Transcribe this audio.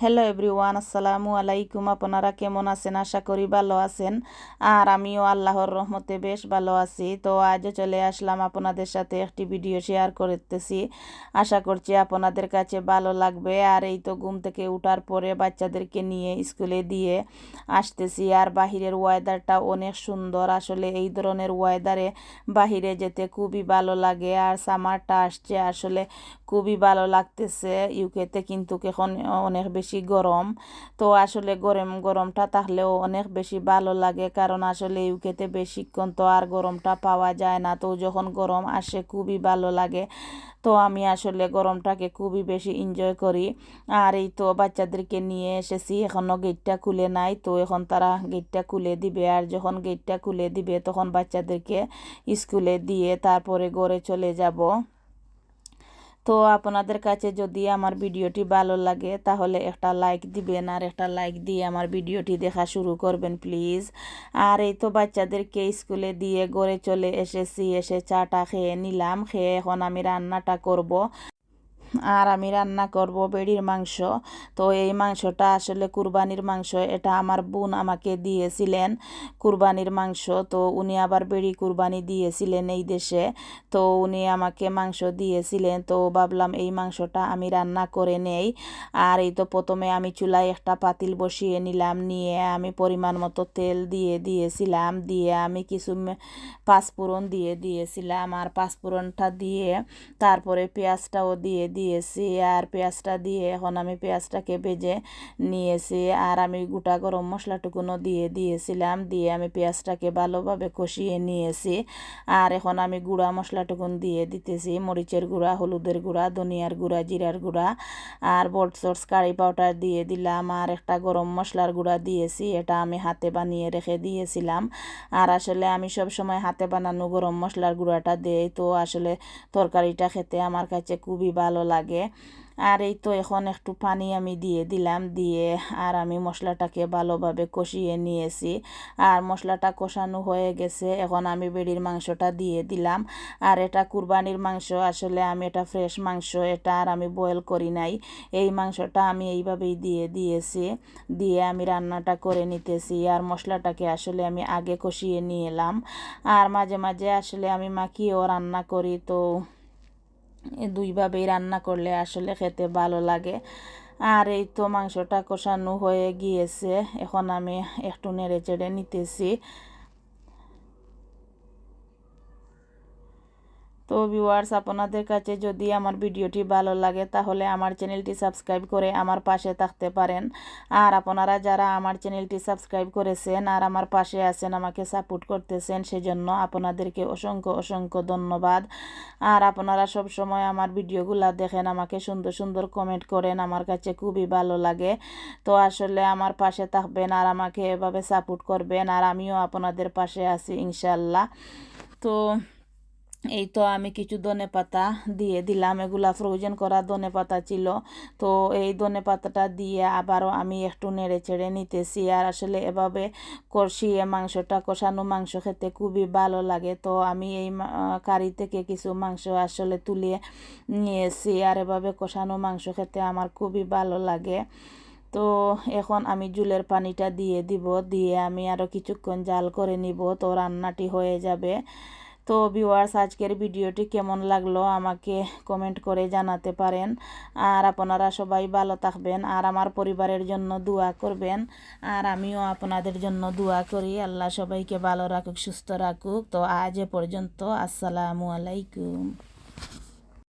Hello everyone আসসালামু আলাইকুম আপনারা কেমন আছেন? আশা করি ভালো আছেন। আর আমিও আল্লাহর রহমতে বেশ ভালো আছি। তো আজও চলে আসলাম আপনাদের সাথে একটি ভিডিও শেয়ার করতেছি। আশা করছি আপনাদের কাছে ভালো লাগবে। আর এই তো ঘুম থেকে উঠার পরে বাচ্চাদেরকে নিয়ে স্কুলে দিয়ে আসতেছি। আর বাহিরের ওয়েদারটা অনেক সুন্দর। আসলে এই ধরনের ওয়েদারে বাহিরে যেতে খুবই ভালো লাগে। আর সামারটা আসছে, আসলে খুবই ভালো লাগতেছে। ইউকেতে কিন্তু এখন অনেক বেশি বেশি গরম। তো আসলে গরম, গরমটা তাহলেও অনেক বেশি ভালো লাগে। কারণ আসলে ইউকেতে বেশিক্ষণ তো আর গরমটা পাওয়া যায় না। তো যখন গরম আসে খুবই ভালো লাগে। তো আমি আসলে গরমটাকে খুবই বেশি এনজয় করি। আর এই তো বাচ্চাদেরকে নিয়ে এসেছি। এখনও গেটটা খুলে নাই। তো এখন তারা গেটটা খুলে দিবে। আর যখন গেটটা খুলে দিবে, তখন বাচ্চাদেরকে স্কুলে দিয়ে তারপরে ঘরে চলে যাব। তো আপনাদের কাছে যদি আমার ভিডিওটি ভালো লাগে, তাহলে একটা লাইক দিবেন আর একটা লাইক দিয়ে আমার ভিডিওটি দেখা শুরু করবেন প্লিজ আর এই তো বাচ্চাদেরকে স্কুলে দিয়ে গড়ে চলে এসেছি, এসে চাটা খেয়ে নিলাম, খেয়ে এখন আমি রান্নাটা করব। আর আমি রান্না করব বেড়ির মাংস। তো এই মাংসটা আসলে কুরবানির মাংস, এটা আমার বোন আমাকে দিয়েছিলেন কুরবানির মাংস। তো উনি আবার বেড়ি কুরবানি দিয়েছিলেন এই দেশে। তো উনি আমাকে মাংস দিয়েছিলেন। তো ভাবলাম এই মাংসটা আমি রান্না করে নেই। আর এই তো প্রথমে আমি চুলায় একটা পাতিল বসিয়ে নিলাম, নিয়ে আমি পরিমাণ মতো তেল দিয়ে দিয়েছিলাম, দিয়ে আমি কিছু পাঁচফোড়ন দিয়ে দিয়েছিলাম। আর পাঁচফোড়নটা দিয়ে তারপরে পেঁয়াজটাও দিয়ে দিয়েছি আর পেঁয়াজটা দিয়ে এখন আমি পেঁয়াজটাকে ভেজে নিয়েছি। আর আমি গোটা গরম মশলাটুকুনও দিয়ে দিয়েছিলাম, দিয়ে আমি পেঁয়াজটাকে ভালোভাবে কষিয়ে নিয়েছি। আর এখন আমি গুঁড়া মশলাটুকুন দিয়ে দিতেছি, মরিচের গুঁড়া, হলুদের গুঁড়া, ধনিয়ার গুঁড়া, জিরার গুঁড়া। আর বট সর্স কারি পাউডার দিয়ে দিলাম আর একটা গরম মশলার গুঁড়া দিয়েছি, এটা আমি হাতে বানিয়ে রেখে দিয়েছিলাম। আর আসলে আমি সব সময় হাতে বানানো গরম মশলার গুঁড়াটা দেই, তো আসলে তরকারিটা খেতে আমার কাছে খুবই ভালো লাগে। আর এই তো এখন একটু পানি আমি দিয়ে দিলাম, দিয়ে আর আমি মশলাটাকে ভালোভাবে কষিয়ে নিয়েছি। আর মশলাটা কষানো হয়ে গেছে, এখন আমি বেড়ির মাংসটা দিয়ে দিলাম। আর এটা কুরবানির মাংস, আসলে আমি এটা ফ্রেশ মাংস, এটা আর আমি বয়েল করি নাই। এই মাংসটা আমি এইভাবেই দিয়ে দিয়েছি, দিয়ে আমি রান্নাটা করে নিতেছি। আর মশলাটাকে আসলে আমি আগে কষিয়ে নিয়ে এলাম আর মাঝে মাঝে আসলে আমি মাখিয়েও রান্না করি, তো দুইভাবেই রান্না করলে আসলে খেতে ভালো লাগে। আর এই তো মাংসটা কষানো হয়ে গিয়েছে। এখন আমি একটু নেড়ে চেড়ে নিতেছি। তো ভিউয়ার্স আপনাদের কাছে যদি আমার ভিডিওটি ভালো লাগে, তাহলে আমার চ্যানেলটি সাবস্ক্রাইব করে আমার পাশে থাকতে পারেন। আর আপনারা যারা আমার চ্যানেলটি সাবস্ক্রাইব করেছেন আর আমার পাশে আছেন, আমাকে সাপোর্ট করতেছেন, সেজন্য আপনাদেরকে অসংখ্য অসংখ্য ধন্যবাদ। আর আপনারা সব সময় আমার ভিডিওগুলো দেখেন, আমাকে সুন্দর সুন্দর কমেন্ট করেন, আমার কাছে খুবই ভালো লাগে। তো আসলে আমার পাশে থাকবেন আর আমাকে এভাবে সাপোর্ট করবেন, আর আমিও আপনাদের পাশে আছি ইনশাল্লাহ তো এই তো আমি কিছু ধনে পাতা দিয়ে দিলাম। এগুলা ফ্রোজেন করা ধনে পাতা ছিল। তো এই ধনে পাতাটা দিয়ে আবারও আমি একটু নেড়ে চেড়ে নিতেছি। আর আসলে এভাবে কষিয়ে মাংসটা, কষানো মাংস খেতে খুবই ভালো লাগে। তো আমি এই কারি থেকে কিছু মাংস আসলে তুলিয়ে নিয়েছি। আর এভাবে কষানো মাংস খেতে আমার খুবই ভালো লাগে। তো এখন আমি জুলের পানিটা দিয়ে দিব। দিয়ে আমি আরও কিছুক্ষণ জাল করে নিব। তো রান্নাটি হয়ে যাবে। তো ভিউয়ার্স আজকের ভিডিওটি কেমন লাগল আমাকে কমেন্ট করে জানাতে পারেন। আর আপনারা সবাই ভালো থাকবেন, আর আমার পরিবারের জন্য দোয়া করবেন। আর আমিও আপনাদের জন্য দোয়া করি, আল্লাহ সবাইকে ভালো রাখুক, সুস্থ রাখুক। তো আজ এ পর্যন্ত, আসসালামু আলাইকুম।